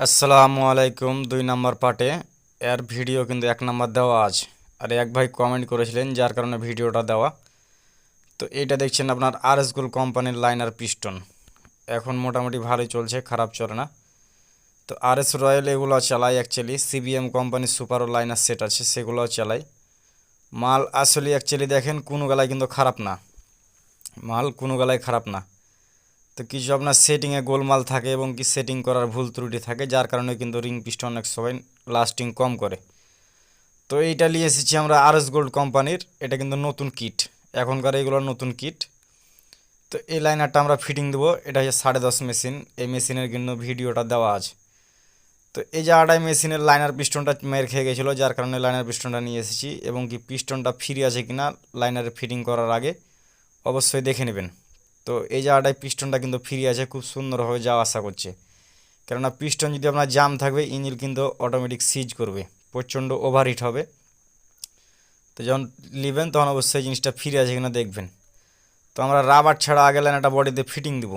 আসসালামু আলাইকুম, দুই নাম্বার পার্টে। এর ভিডিও কিন্তু এক নাম্বার দেওয়া আছে আর এক ভাই কমেন্ট করেছিলেন, যার কারণে ভিডিওটা দেওয়া। তো এটা দেখছেন আপনার আর এস গোল কোম্পানির লাইনার পিস্টন। এখন মোটামুটি ভালোই চলছে, খারাপ চলে না। তো আর এস রয়্যাল এগুলো চালাই অ্যাকচুয়ালি সিবিএম কোম্পানির সুপারও লাইনার সেট আছে, সেগুলোও চালাই। মাল আসলে অ্যাকচুয়ালি দেখেন, কোনো গলায় কিন্তু খারাপ না। মাল কোনো গলায় খারাপ না। তো কিছু আপনার সেটিংয়ে গোলমাল থাকে এবং কি সেটিং করার ভুল ত্রুটি থাকে, যার কারণে কিন্তু রিং পিস্টন অনেক সময় লাস্টিং কম করে। তো এইটা নিয়ে এসেছি আমরা আর এস গোল্ড কোম্পানির, এটা কিন্তু নতুন কিট এখনকার এইগুলো নতুন কিট তো এই লাইনারটা আমরা ফিটিং দেবো, এটা হচ্ছে সাড়ে দশ মেশিন এই মেশিনের কিন্তু ভিডিওটা দেওয়া আছে। তো এই জায়গাটায় মেশিনের লাইনার পিস্টনটা মের খেয়ে গেছিল, যার কারণে লাইনার পিস্টনটা নিয়ে এসেছি এবং কি পিস্টনটা ফ্রি আছে কিনা লাইনারে ফিটিং করার আগে অবশ্যই দেখে নেবেন। তো এই জায়গাটায় পিস্টনটা কিন্তু ফ্রি আছে খুব সুন্দরভাবে যাওয়া আসা করছে। কেননা পিস্টন যদি আপনার জাম থাকবে, ইঞ্জিন কিন্তু অটোমেটিক সিজ করবে, প্রচণ্ড ওভারহিট হবে। তো যখন নেবেন, তখন অবশ্যই জিনিসটা ফিরে আছে কিনা দেখবেন। তো আমরা রাবার ছাড়া আগে লাইনটা বডিতে ফিটিং দিব।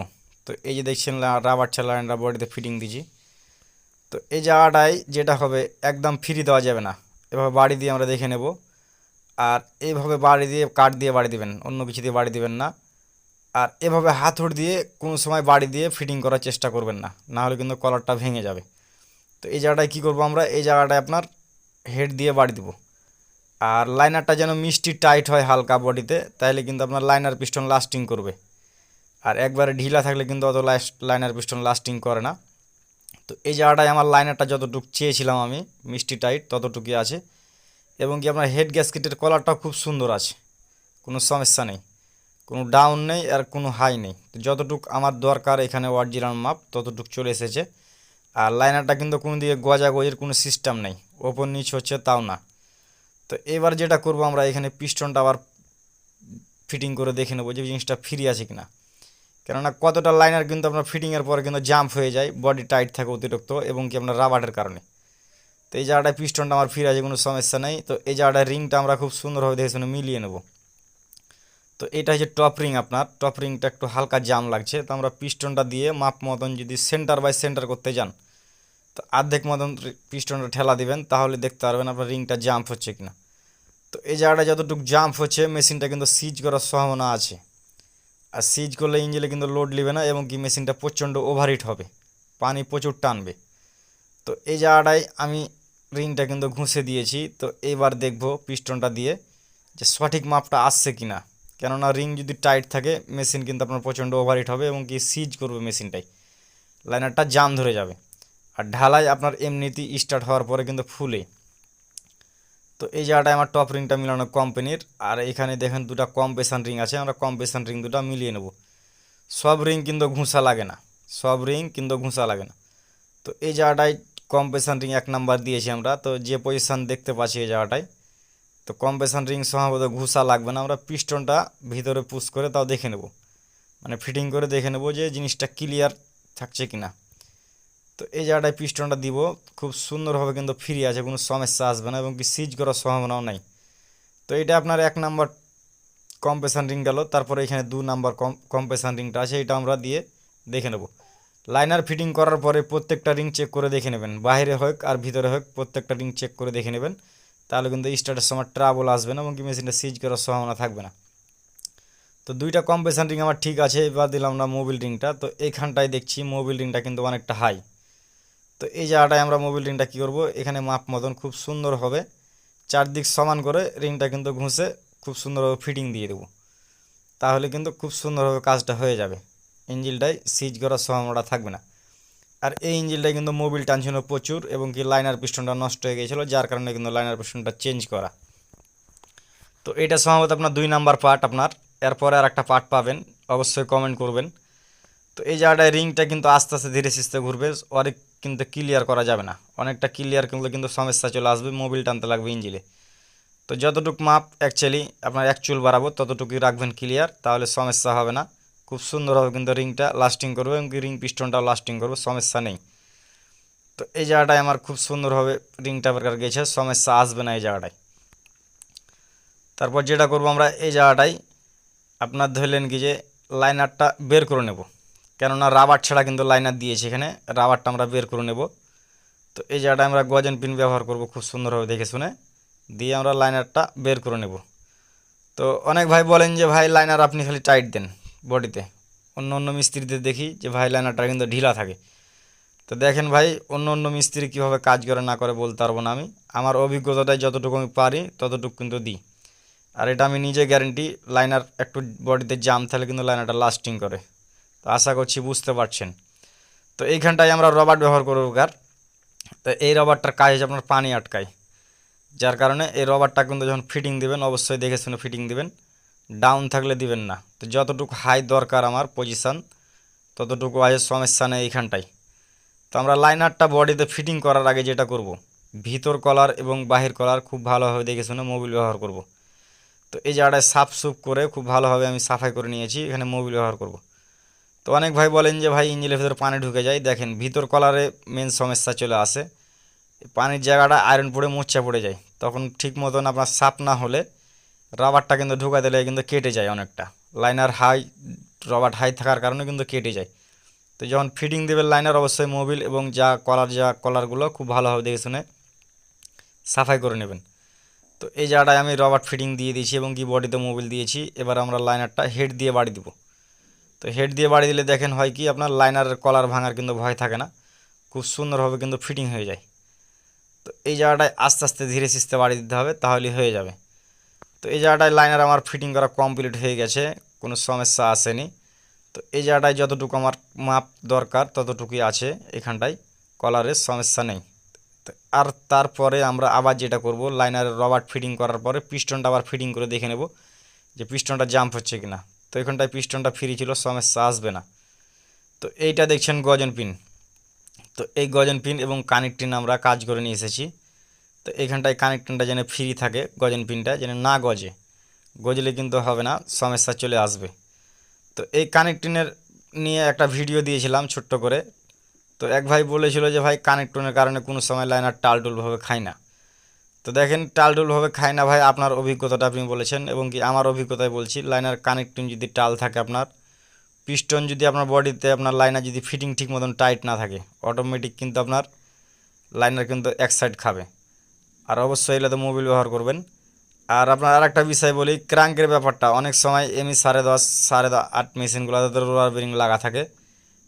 তো এই যে দেখছেন রাবার ছাড়া লাইনটা বডিতে ফিটিং দিছি তো এই জায়গাটায় যেটা হবে, একদম ফ্রি দেওয়া যাবে না। এভাবে বাড়ি দিয়ে আমরা দেখে নেব। আর এইভাবে বাড়ি দিয়ে, কাঠ দিয়ে বাড়ি দিবেন, অন্য কিছু দিয়ে বাড়ি দিবেন না। আর এভাবে হাতুড় দিয়ে কোনো সময় বাড়ি দিয়ে ফিটিং করার চেষ্টা করবেন না। না হলে কিন্তু কলারটা ভেঙে যাবে। তো এই জায়গাটায় কী করব আমরা? এই জায়গাটায় আপনার হেড দিয়ে বাড়ি দেবো। আর লাইনারটা যেন মিষ্টি টাইট হয় হালকা বডিতে তাহলে কিন্তু আপনার লাইনার পিস্টন লাস্টিং করবে। আর একবারে ঢিলা থাকলে কিন্তু অত লাইনার পিস্টন লাস্টিং করে না। তো এই জায়গাটায় আমার লাইনারটা যতটুকু চেয়েছিলাম আমি, মিষ্টি টাইট ততটুকুই আছে। এবং কি আপনার হেড গ্যাসকেটের কলারটাও খুব সুন্দর আছে। কোনো সমস্যা নেই। কোনো ডাউন নেই আর কোনো হাই নেই। তো যতটুক আমার দরকার এখানে অরিজিনাল মাপ, ততটুক চলে এসেছে। আর লাইনারটা কিন্তু কোনো দিকে গজা গজের কোনো সিস্টেম নেই। ওপর নিচ হচ্ছে তাও না। তো এবার যেটা করব আমরা, এখানে পিস্টনটা আবার ফিটিং করে দেখে নেব যে জিনিসটা ফ্রি আছে কি না কেননা কতটা লাইনার কিন্তু আপনার ফিটিংয়ের পরে কিন্তু জাম্প হয়ে যায় বডি টাইট থাকে অতিরিক্ত এবং কি আপনার রাবারের কারণে। তো এই জায়গাটায় পিস্টনটা আমার ফ্রি আছে, কোনো সমস্যা নেই। তো এই জায়গাটায় রিংটা আমরা খুব সুন্দরভাবে দেখে শুনে মিলিয়ে নেব। তো এটা হচ্ছে টপ রিং আপনার। টপ রিংটা একটু হালকা জাম লাগছে। তো আমরা পিস্টনটা দিয়ে মাপ মতন যদি সেন্টার বাই সেন্টার করতে যান, তো অর্ধেক মতন পিস্টনটা ঠেলা দিবেন, তাহলে দেখতে পারবেন আপনার রিংটা জাম্প হচ্ছে কিনা। তো এই জায়গাটা যতটুকু জাম্প হচ্ছে মেশিনটা কিন্তু সিজ করার সম্ভাবনা আছে। আর সিজ করলে ইঞ্জিনে কিন্তু লোড নেবে না, এবং কি মেশিনটা প্রচণ্ড ওভারহিট হবে। পানি প্রচুর টানবে। তো এই জায়গাটায় আমি রিংটা কিন্তু ঘুষে দিয়েছি। তো এবার দেখব পিস্টনটা দিয়ে যে সঠিক মাপটা আসছে কিনা। কেননা রিং যদি টাইট থাকে মেশিন কিন্তু আপনার প্রচণ্ড ওভারহিট হবে এবং কি সিজ করবে মেশিনটাই লাইনারটা জাম ধরে যাবে। আর ঢালাই আপনার এমনিতেই স্টার্ট হওয়ার পরে কিন্তু ফুলে। তো এই জায়গাটায় আমার টপ রিংটা মিলানো কোম্পানির আর এখানে দেখেন দুটো কম্পেশন রিং আছে, আমরা কম্পেশন রিং দুটো মিলিয়ে নেব। সব রিং কিন্তু ঘুষা লাগে না। সব রিং কিন্তু ঘুষা লাগে না। তো এই জায়গাটায় কম্পেশন রিং এক নাম্বার দিয়েছি আমরা। তো যে পজিশান দেখতে পাচ্ছি এই জায়গাটায় তো কম্প্রেশন রিং সম্ভবত ঘুষা লাগবে না, আমরা পিস্টনটা ভিতরে পুশ করে তাও দেখে নেব। মানে ফিটিং করে দেখে নেব যে জিনিসটা ক্লিয়ার থাকছে কি না তো এই জায়গাটায় পিস্টনটা দিব, খুব সুন্দরভাবে কিন্তু ফ্রি আছে, কোনো সমস্যা আসবে না, এবং কি সিজ করার সম্ভাবনাও নাই। তো এটা আপনার এক নাম্বার কম্প্রেশন রিং গেল, তারপরে এখানে দু নাম্বার কম কম্প্রেশন রিংটা আছে, এটা আমরা দিয়ে দেখে নেব। লাইনার ফিটিং করার পরে প্রত্যেকটা রিং চেক করে দেখে নেবেন। বাইরে হোক আর ভিতরে হোক, প্রত্যেকটা রিং চেক করে দেখে নেবেন। তাহলে কিন্তু স্টার্টের সময় ট্রাবল আসবে না এবং কি মেশিনটা সিজ করার সম্ভাবনা থাকবে না। তো দুইটা কম্পেশন রিং আমার ঠিক আছে, এবার দিলাম না মোবিল রিংটা তো এইখানটায় দেখছি মোবিল রিংটা কিন্তু অনেকটা হাই তো এই জায়গাটায় আমরা মোবিল রিংটা কী করব? এখানে মাপ মতন খুব সুন্দর হবে। চারদিক সমান করে রিংটা কিন্তু ঘুষে খুব সুন্দরভাবে ফিটিং দিয়ে দেবো। তাহলে কিন্তু খুব সুন্দরভাবে কাজটা হয়ে যাবে। ইঞ্জিনটায় সিজ করার সম্ভাবনাটা থাকবে না। আর এই ইঞ্জিনটা কিন্তু মোবিল টানছিল প্রচুর এবং কি লাইনার পিস্টনটা নষ্ট হয়ে গিয়েছিল, যার কারণে কিন্তু লাইনার পিস্টনটা চেঞ্জ করা। তো এটা সম্ভবত আপনার দুই নাম্বার পার্ট আপনার। এরপরে আর একটা পার্ট পাবেন, অবশ্যই কমেন্ট করবেন। তো এই জায়গাটায় রিংটা কিন্তু আস্তে আস্তে ধীরে সুস্থে ঘুরবে, অনেক কিন্তু ক্লিয়ার করা যাবে না। অনেকটা ক্লিয়ার করলে কিন্তু সমস্যা চলে আসবে, মোবিল টানতে লাগবে ইঞ্জিলে। তো যতটুকু মাপ অ্যাকচুয়ালি আপনার এক চুল বাড়াবো, ততটুকুই রাখবেন ক্লিয়ার তাহলে সমস্যা হবে না। খুব সুন্দরভাবে কিন্তু রিংটা লাস্টিং করবে এবং রিং পিস্টনটাও লাস্টিং করবে, সমস্যা নেই। তো এই জায়গাটায় আমার খুব সুন্দরভাবে রিংটা বেরকার গেছে সমস্যা আসবে না এই জায়গাটায়। তারপর যেটা করব আমরা এই জায়গাটায় আপনার ধরলেন কি যে লাইনারটা বের করে নেব। কেননা রাবার ছাড়া কিন্তু লাইনার দিয়েছে এখানে, রাবারটা আমরা বের করে নেব। তো এই জায়গাটা আমরা গজেন পিন ব্যবহার করব খুব সুন্দরভাবে দেখে শুনে। দিয়ে আমরা লাইনারটা বের করে নেব। তো অনেক ভাই বলেন যে, ভাই, লাইনার আপনি খালি টাইট দেন। বডিতে। অন্য অন্য মিস্ত্রিদের দেখি যে ভাই লাইনারটা কিন্তু ঢিলা থাকে। তো দেখেন ভাই, অন্য অন্য মিস্ত্রি কীভাবে কাজ করে না করে বলতে পারব না আমি। আমার অভিজ্ঞতাটাই যতটুকু আমি পারি, ততটুকু কিন্তু দিই। আর এটা আমি নিজে গ্যারেন্টি লাইনার একটু বডিতে জাম থাকলে কিন্তু লাইনারটা লাস্টিং করে। তো আশা করছি বুঝতে পারছেন। তো এইখানটায় আমরা রবার ব্যবহার করব কার? তো এই রবারটার কাজ হচ্ছে আপনার পানি আটকায়। যার কারণে এই রবারটা কিন্তু যখন ফিটিং দেবেন, অবশ্যই দেখে শুনে ফিটিং দিবেন। ডাউন থাকলে দিবেন না। তো যতটুকু হাই দরকার আমার পজিশান ততটুকু আছে সমস্যা নেই এইখানটায়। তো আমরা লাইনারটা বডিতে ফিটিং করার আগে যেটা করব, ভিতর কলার এবং বাহির কলার খুব ভালোভাবে দেখে শুনে মোবিল ব্যবহার করব। তো এই জায়গাটায় সাফ সুফ করে খুব ভালোভাবে আমি সাফাই করে নিয়েছি, এখানে মোবিল ব্যবহার করব। তো অনেক ভাই বলেন যে, ভাই ইঞ্জিনের ভিতরে পানি ঢুকে যায়। দেখেন, ভিতর কলারে মেন সমস্যা চলে আসে। পানির জায়গাটা আয়রন পড়ে মোচ্চা পড়ে যায়। তখন ঠিক মতন আপনার সাফ না হলে রাবারটা কিন্তু ঢুকা দিলে কিন্তু কেটে যায় অনেকটা। লাইনার হাই রবার হাই থাকার কারণে কিন্তু কেটে যায়। তো যখন ফিটিং দেবেন লাইনার অবশ্যই মোবিল এবং যা কলার যা কলারগুলো খুব ভালোভাবে দেখে শুনে সাফাই করে নেবেন। তো এই জায়গাটায় আমি রবার ফিটিং দিয়ে দিয়েছি এবং কি বডিতে মোবিল দিয়েছি। এবার আমরা লাইনারটা হেড দিয়ে বাড়ি দিব। তো হেড দিয়ে বাড়ি দিলে দেখেন হয় কি, আপনার লাইনারের কলার ভাঙার কিন্তু ভয় থাকে না। খুব সুন্দরভাবে কিন্তু ফিটিং হয়ে যায়। তো এই জায়গাটায় আস্তে আস্তে ধীরে সিস্তে বাড়ি দিতে হবে, তাহলেই হয়ে যাবে। তো এই জায়গাটায় লাইনার আমার ফিটিং করা কমপ্লিট হয়ে গেছে, কোনো সমস্যা আসেনি। তো এই জায়গাটায় যতটুকু আমার মাপ দরকার, ততটুকুই আছে এখানটায় কলারের সমস্যা নেই। আর তারপরে আমরা আবার যেটা করব লাইনারের রবার ফিটিং করার পরে পিস্টনটা আবার ফিটিং করে দেখে নেব যে পিস্টনটা জাম্প হচ্ছে কিনা। তো এখানটায় পিস্টনটা ফ্রি ছিল, সমস্যা আসবে না। তো এইটা দেখছেন গজন পিন তো এই গজন পিন এবং কানেক্টিন আমরা কাজ করে নিয়ে এসেছি। তো এইখানটায় কানেক্টিনটা যেন ফ্রি থাকে, গজেন পিনটা যেন না গজে। গজলে কিন্তু হবে না, সমস্যা চলে আসবে। তো এই কানেক্টিনের নিয়ে একটা ভিডিও দিয়েছিলাম ছোট্ট করে। তো এক ভাই বলেছিল যে, ভাই কানেক্টনের কারণে কোনো সময় লাইনার টালটুলভাবে খায় না। তো দেখেন, টালটুলভাবে খায় না ভাই, আপনার অভিজ্ঞতাটা আপনি বলেছেন এবং কি আমার অভিজ্ঞতায় বলছি লাইনার কানেক্টিং যদি টাল থাকে আপনার পিস্টন যদি আপনার বডিতে আপনার লাইনার যদি ফিটিং ঠিক মতন টাইট না থাকে অটোমেটিক কিন্তু আপনার লাইনার কিন্তু এক সাইড খাবে। আর অবশ্যই এগুলোতে মোবিল ব্যবহার করবেন। আর আপনার আর একটা বিষয় বলি ক্রাঙ্কের ব্যাপারটা। অনেক সময় এমনি সাড়ে দশ সাড়ে আট মেশিনগুলোতে রোলার বেরিং লাগা থাকে।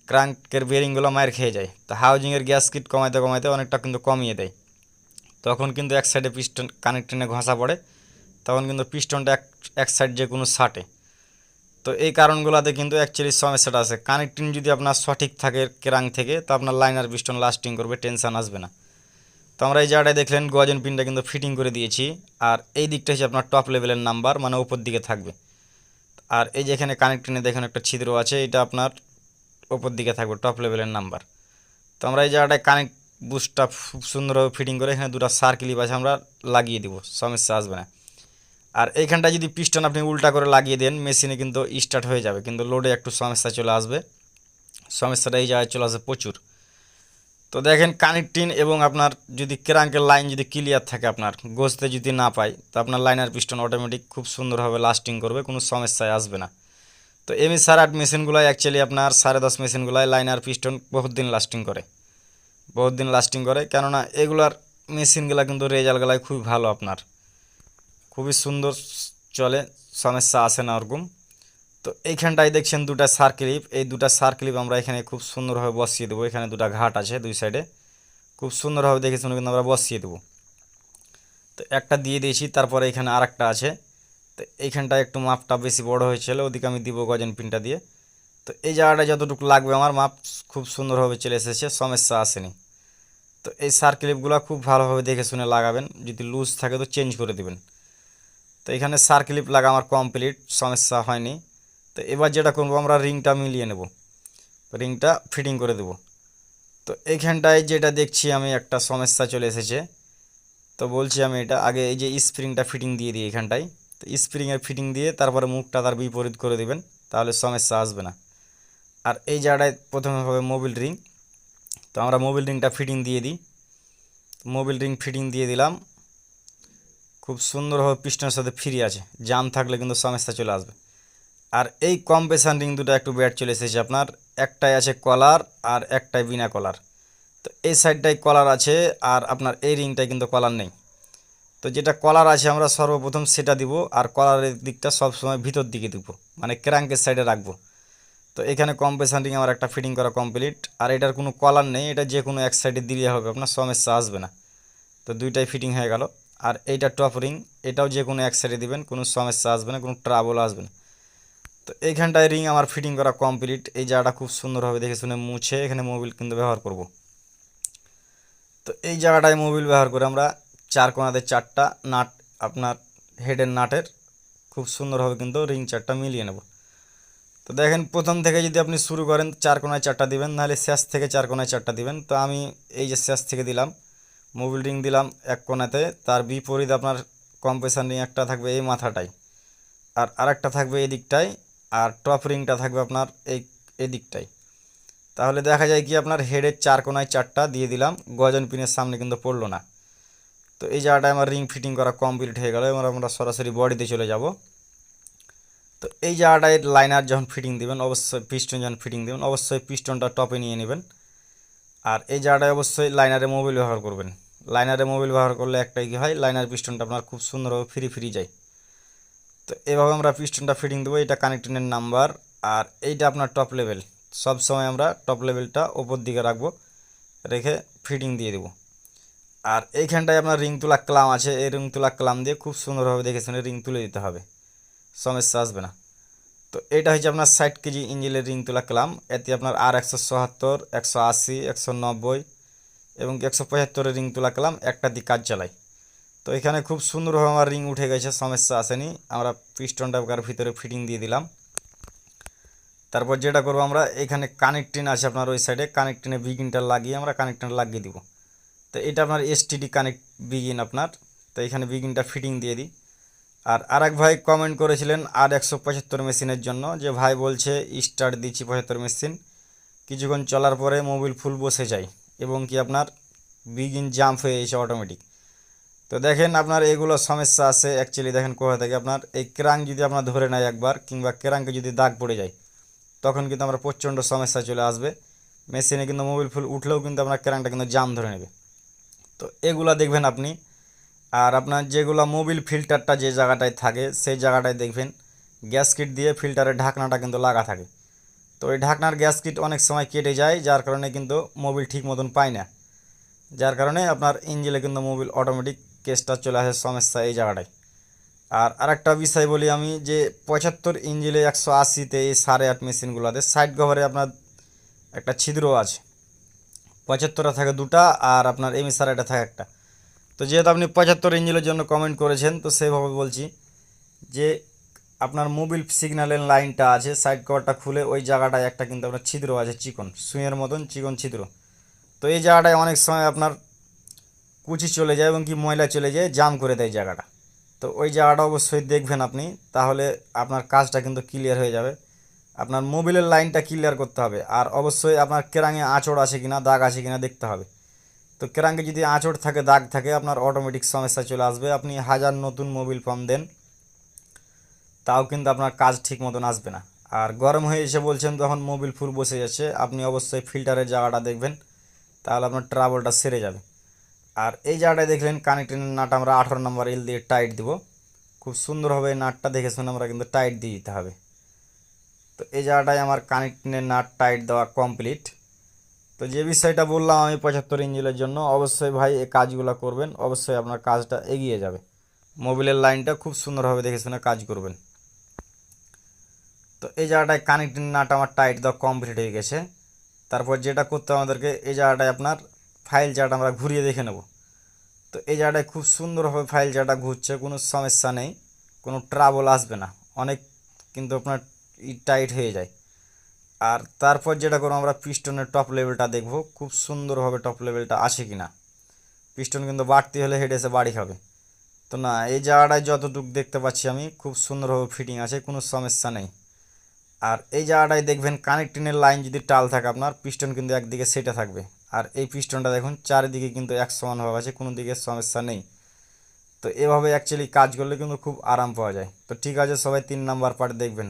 ক্রাঙ্কের বেরিংগুলো মায়ের খেয়ে যায়। তো হাউজিংয়ের গ্যাস কিট কমাইতে কমাইতে অনেকটা কিন্তু কমিয়ে দেয়। তখন কিন্তু এক সাইডে পিস্টন কানেক্টিনে ঘষা পড়ে। তখন কিন্তু পিস্টনটা এক এক সাইড যে কোনো শার্টে তো এই কারণগুলোতে কিন্তু অ্যাকচুয়ালি সমস্যাটা আছে। কানেক্টিং যদি আপনার সঠিক থাকে কেরাং থেকে, তো আপনার লাইনার পিস্টন লাস্টিং করবে টেনশন আসবে না। তো আমরা এই জায়গাটায় দেখলেন গোয়াজন পিনটা কিন্তু ফিটিং করে দিয়েছি। আর এই দিকটা হচ্ছে আপনার টপ লেভেলের নাম্বার মানে উপর দিকে থাকবে। আর এই যে এখানে কানেক্টিনে দেখেন একটা ছিদ্র আছে, এটা আপনার উপর দিকে থাকবে, টপ লেভেলের নাম্বার। তো আমরা এই জায়গাটায় কানেক্ট বুস্টটা খুব সুন্দরভাবে ফিটিং করে এখানে দুটো সার্কিলিপ আছে আমরা লাগিয়ে দিব, সমস্যা আসবে না। আর এইখানটা যদি পিস্টন আপনি উল্টা করে লাগিয়ে দেন মেশিনে কিন্তু স্টার্ট হয়ে যাবে, কিন্তু লোডে একটু সমস্যা চলে আসবে। সমস্যাটা এই জায়গায় চলে আসবে প্রচুর। তো দেখেন কানেক্টিন এবং আপনার যদি ক্রাঙ্কের লাইন যদি ক্লিয়ার থাকে আপনার, গোছতে যদি না পাই তো আপনার লাইনার পিস্টন অটোমেটিক খুব সুন্দরভাবে লাস্টিং করবে, কোনো সমস্যায় আসবে না। তো এমনি সাড়ে আট মেশিনগুলোয় অ্যাকচুয়ালি আপনার সাড়ে দশ মেশিনগুলোয় লাইনার পিস্টন বহুত দিন লাস্টিং করে। বহুত দিন লাস্টিং করে, কেননা এগুলার মেশিনগুলো কিন্তু রেজাল্টগুলাই খুবই ভালো আপনার। খুবই সুন্দর চলে, সমস্যা আসে না ওরকম। তো এইখানটায় দেখছেন দুটা সার এই দুটা সার ক্লিপ আমরা এখানে খুব সুন্দরভাবে বসিয়ে দেবো। এখানে দুটা ঘাট আছে দুই সাইডে খুব সুন্দরভাবে দেখে শুনে কিন্তু আমরা বসিয়ে দেবো। তো একটা দিয়ে দিয়েছি, তারপরে এখানে আর একটা আছে। তো এইখানটায় একটু মাপটা বেশি বড় হয়েছিল, ওদিকে আমি দিব গজন পিনটা দিয়ে। তো এই জায়গাটা যতটুকু লাগবে আমার, মাপ খুব সুন্দরভাবে চলে এসেছে, সমস্যা আসেনি। তো এই সার ক্লিপগুলো খুব ভালোভাবে দেখে শুনে লাগাবেন, যদি লুজ থাকে তো চেঞ্জ করে দিবেন। তো এখানে সার লাগা আমার কমপ্লিট সমস্যা হয়নি। তো এবার যেটা করব, আমরা রিংটা মিলিয়ে নেব। রিংটা ফিটিং করে দেব। তো এইখানটায় যেটা দেখছি আমি, একটা সমস্যা চলে এসেছে। তো বলছি আমি এটা, আগে এই যে স্প্রিংটা ফিটিং দিয়ে দিই এখানটায়। তো স্প্রিংয়ের ফিটিং দিয়ে তারপরে মুখটা তার বিপরীত করে দেবেন, তাহলে সমস্যা আসবে না। আর এই জায়গাটায় প্রথমে হবে মোবিল রিং তো আমরা মোবিল রিংটা ফিটিং দিয়ে দিই। মোবিল রিং ফিটিং দিয়ে দিলাম। খুব সুন্দরভাবে পিস্টনের সাথে ফ্রি আছে। জাম থাকলে কিন্তু সমস্যা চলে আসবে। আর এই কম্পেশন রিং দুটো একটু ব্যাট চলে এসেছে আপনার। একটাই আছে কলার আর একটাই বিনা কলার তো এই সাইডটায় কলার আছে আর আপনার এই রিংটায় কিন্তু কলার নেই। তো যেটা কলার আছে আমরা সর্বপ্রথম সেটা দিব আর কলারের দিকটা সবসময় ভিতর দিকে দিব মানে ক্র্যাঙ্কের সাইডে রাখব। তো এখানে কম্প্রেসার রিং আমার একটা ফিটিং করা কমপ্লিট আর এটার কোনো কলার নেই, এটা যে কোনো এক সাইডে দিলে হবে, আপনার সমস্যা আসবে না। তো দুইটাই ফিটিং হয়ে গেল। আর এইটা টপ রিং এটাও যে কোনো এক সাইডে দিবেন, কোনো সমস্যা আসবে না, কোনো ট্রাবল আসবে না। তো এইখানটায় রিং আমার ফিটিং করা কমপ্লিট এই জায়গাটা খুব সুন্দরভাবে দেখে শুনে মুছে এখানে মোবিল কিন্তু ব্যবহার করব। তো এই জায়গাটায় মোবিল ব্যবহার করে আমরা চার কোনাতে চারটা নাট আপনার হেডের নাটের খুব সুন্দরভাবে কিন্তু রিং চারটা মিলিয়ে নেব। তো দেখেন প্রথম থেকে যদি আপনি শুরু করেন চার কোনায় চারটা দিবেন, নাহলে শেষ থেকে চার কোনায় চারটা দিবেন। তো আমি এই যে শেষ থেকে দিলাম মোবিল রিং দিলাম এক কোনাতে, তার বিপরীত আপনার কম্প্রেসার রিং একটা থাকবে এই মাথাটায়। আর আরেকটা থাকবে এই দিকটায় আর টপ রিংটা থাকবে আপনার এই দিকটায় তাহলে দেখা যায় কি আপনার হেডের চার কোনায় চারটা দিয়ে দিলাম, গজন পিনের সামনে কিন্তু পড়ল না। তো এই জায়গাটায় আমার রিং ফিটিং করা কমপ্লিট হয়ে গেল, এবার আমরা সরাসরি বডিতে চলে যাব। তো এই জায়গাটায় লাইনার যখন ফিটিং দেবেন, অবশ্যই পিস্টন যখন ফিটিং দেবেন, অবশ্যই পিস্টনটা টপে নিয়ে নেবেন। আর এই জায়গাটায় অবশ্যই লাইনারে মোবিল ব্যবহার করবেন। লাইনারে মোবিল ব্যবহার করলে একটাই কি হয় লাইনার পিস্টনটা আপনার খুব সুন্দরভাবে ফ্রি ফ্রি যায়। তো এভাবে আমরা পিস্টনটা ফিটিং দেবো, এটা কানেক্টিংয়ের নাম্বার আর এইটা আপনার টপ লেভেল সব সময় আমরা টপ লেভেলটা ওপর দিকে রাখব, রেখে ফিটিং দিয়ে দেবো। আর এইখানটায় আপনার রিং তোলা ক্লাম আছে, এই রিং তোলা ক্লাম দিয়ে খুব সুন্দরভাবে দেখে শুনে রিং তুলে দিতে হবে। সমস্যা আসবে না। তো এটা হচ্ছে আপনার ষাট কেজি ইঞ্জিনের রিং তোলা ক্লাম এতে আপনার আর একশো সত্তর, একশো আশি, একশো নব্বই এবং একশো পঁচাত্তরের রিং তোলা ক্লাম একটা দিক কাজ চালাই তো এখানে খুব সুন্দরভাবে আমার রিং উঠে গেছে, সমস্যা আসেনি। আমরা পিস্টনটা ওকার ভিতরে ফিটিং দিয়ে দিলাম। তারপর যেটা করব আমরা, এখানে কানেক্টিন আছে আপনার ওই সাইডে কানেক্টিনে বিগিনটা লাগিয়ে আমরা কানেক্টিনটা লাগিয়ে দিব। তো এটা আপনার এসটিডি কানেক্ট বিগিন আপনার। তো এখানে বিগিনটা ফিটিং দিয়ে দিই। আর আরেক ভাই কমেন্ট করেছিলেন আর একশো পঁচাত্তর মেশিনের জন্য, যে ভাই বলছে স্টার্ট দিচ্ছি পঁচাত্তর মেশিন কিছুক্ষণ চলার পরে মোবিল ফুল বসে যায় এবং কি আপনার বিগিন জাম্প হয়ে এসে অটোমেটিক তো দেখেন আপনার এগুলো সমস্যা আছে অ্যাকচুয়ালি দেখেন কোথা থেকে আপনার এই ক্রাঙ্ক যদি আপনার ধরে নেয় একবার কিংবা ক্রাঙ্কে যদি দাগ পড়ে যায়, তখন কিন্তু আমরা প্রচণ্ড সমস্যা চলে আসবে। মেশিনে কিন্তু মোবিল ফুল উঠলেও কিন্তু আপনার ক্রাঙ্কটা কিন্তু জাম ধরে নেবে। তো এগুলা দেখবেন আপনি। আর আপনার যেগুলো মোবিল ফিল্টারটা যে জায়গাটায় থাকে, সেই জায়গাটায় দেখবেন গ্যাস কিট দিয়ে ফিল্টারের ঢাকনাটা কিন্তু লাগা থাকে। তো ওই ঢাকনার গ্যাস কিট অনেক সময় কেটে যায়, যার কারণে কিন্তু মোবিল ঠিক মতন পায় না। যার কারণে আপনার ইঞ্জিনে কিন্তু মোবিল অটোমেটিক কেসটা চলে আসে সমস্যা এই জায়গাটায়। আর আরেকটা বিষয় বলি আমি যে পঁচাত্তর ইঞ্জিলে একশো আশিতে এই সাড়ে আট মেশিনগুলোতে সাইড কভারে আপনার একটা ছিদ্র আছে। পঁচাত্তরে থাকে দুটা আর আপনার এমই সারাইটা থাকে একটা। তো যেহেতু আপনি পঁচাত্তর ইঞ্জিলের জন্য কমেন্ট করেছেন, তো সেইভাবে বলছি যে আপনার মোবিল সিগন্যালের লাইনটা আছে সাইড কভারটা খুলে ওই জায়গাটায় একটা কিন্তু আপনার ছিদ্র আছে চিকন, সুইয়ের মতন চিকন ছিদ্র। তো এই জায়গাটায় অনেক সময় আপনার কুচি চলে যায় এবং কি ময়লা চলে যায়, জাম করে দেয় জায়গাটা। তো ওই জায়গাটা অবশ্যই দেখবেন আপনি, তাহলে আপনার কাজটা কিন্তু ক্লিয়ার হয়ে যাবে। আপনার মোবিলের লাইনটা ক্লিয়ার করতে হবে, আর অবশ্যই আপনার কেরাঙে আঁচড় আছে কিনা, দাগ আছে কিনা দেখতে হবে। তো কেরাঙ্গে যদি আঁচড় থাকে, দাগ থাকে, আপনার অটোমেটিক সমস্যা চলে আসবে। আপনি হাজার নতুন মোবিল পাম্প দেন, তাও কিন্তু আপনার কাজ ঠিক মতন আসবে না। আর গরম হয়ে এসে বলছেন, তখন মোবিল ফুল বসে যাচ্ছে। আপনি অবশ্যই ফিল্টারের জায়গাটা দেখবেন, তাহলে আপনার ট্রাবলটা সেরে যাবে। আর এই জায়গাটায় দেখলেন কানেক্টিংয়ের নাট আমরা আঠারো নম্বর এল দিয়ে টাইট দিব। খুব সুন্দরভাবে নাটটা দেখে শুনে আমরা কিন্তু টাইট দিয়ে দিতে হবে। তো এই জায়গাটায় আমার কানেক্টিংয়ের নাট টাইট দেওয়া কমপ্লিট তো যে বিষয়টা বললাম আমি পঁচাত্তর ইঞ্জিনের জন্য, অবশ্যই ভাই এই কাজগুলো করবেন, অবশ্যই আপনার কাজটা এগিয়ে যাবে। মোবিলের লাইনটা খুব সুন্দরভাবে দেখে শুনে কাজ করবেন। তো এই জায়গাটায় কানেক্টিং নাট আমার টাইট দেওয়া কমপ্লিট হয়ে গেছে। তারপর যেটা করতে আমাদেরকে, এই জায়গাটায় আপনার ফাইল চার্ট আমরা ঘুরিয়ে দেখে নেব। তো এই জায়গাটায় খুব সুন্দরভাবে ফাইল চার্টটা ঘুরছে, কোনো সমস্যা নেই, কোনো ট্রাবল আসবে না। অনেক কিন্তু আপনার টাইট হয়ে যায়। আর তারপর যেটা করব, আমরা পিস্টনের টপ লেভেলটা দেখব, খুব সুন্দরভাবে টপ লেভেলটা আসে কি না পিস্টন কিন্তু বাড়তি হলে হেড এসে বাড়ি খাবে। তো না, এই জায়গাটায় যতটুকু দেখতে পাচ্ছি আমি, খুব সুন্দরভাবে ফিটিং আছে, কোনো সমস্যা নেই। আর এই জায়গাটায় দেখবেন কানেক্টিংয়ের লাইন যদি টাল থাকে আপনার পিস্টন কিন্তু একদিকে সেটে থাকবে। আর এই পিস্টনটা দেখুন, চারিদিকে কিন্তু এক সমানভাবে আছে, কোনো দিকে সমস্যা নেই। তো এভাবে অ্যাকচুয়ালি কাজ করলে কিন্তু খুব আরাম পাওয়া যায়। তো ঠিক আছে, সবাই তিন নাম্বার পার্ট দেখবেন।